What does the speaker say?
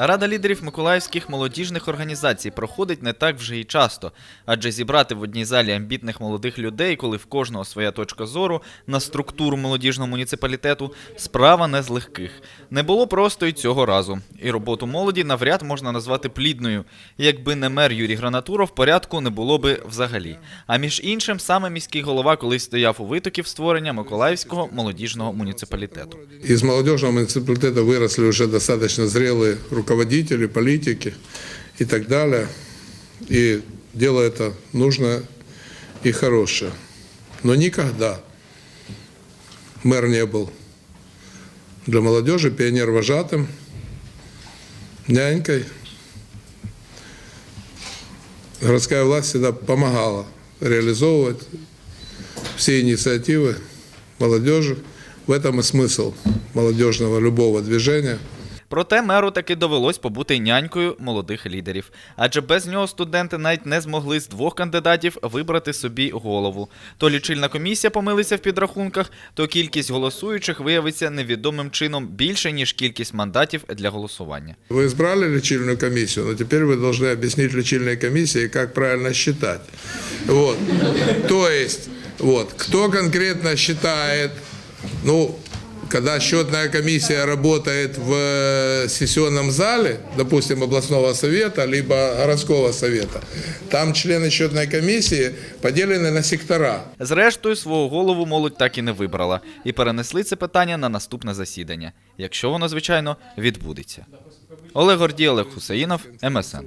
Рада лідерів миколаївських молодіжних організацій проходить не так вже й часто, адже зібрати в одній залі амбітних молодих людей, коли в кожного своя точка зору на структуру молодіжного муніципалітету, справа не з легких. Не було просто і цього разу. І роботу молоді навряд можна назвати плідною. Якби не мер Юрій Гранатуров, порядку не було би взагалі. А між іншим, саме міський голова колись стояв у витоків створення Миколаївського молодіжного муніципалітету. Из молодежного муниципалитета выросли уже достаточно зрелые руководители, политики и так далее. И дело это нужное и хорошее. Но никогда мэр не был для молодежи пионер вожатым, нянькой. Городская власть всегда помогала реализовывать все инициативы молодежи. В этом и смысл молодежного любого движения. Проте меру таки довелось побути нянькою молодих лідерів, адже без нього студенти навіть не змогли з двох кандидатів вибрати собі голову. То лічильна комісія помилиться в підрахунках, то кількість голосуючих виявиться невідомим чином більше ніж кількість мандатів для голосування. Вы избрали лечильную комиссию, но теперь вы должны объяснить лечильной комиссии, как правильно считать. Вот. То есть, вот, кто конкретно считает, ну, когда счетная комиссия работает в э, сессионном зале, допустим, областного совета, либо городского совета, там члены счетной комиссии поделены на сектора. Зрештою, свого голову молодь так і не вибрала, і перенесли це питання на наступне засідання, якщо воно, звичайно, відбудеться. Олег Гордій, Олег Хусаїнов, МСН.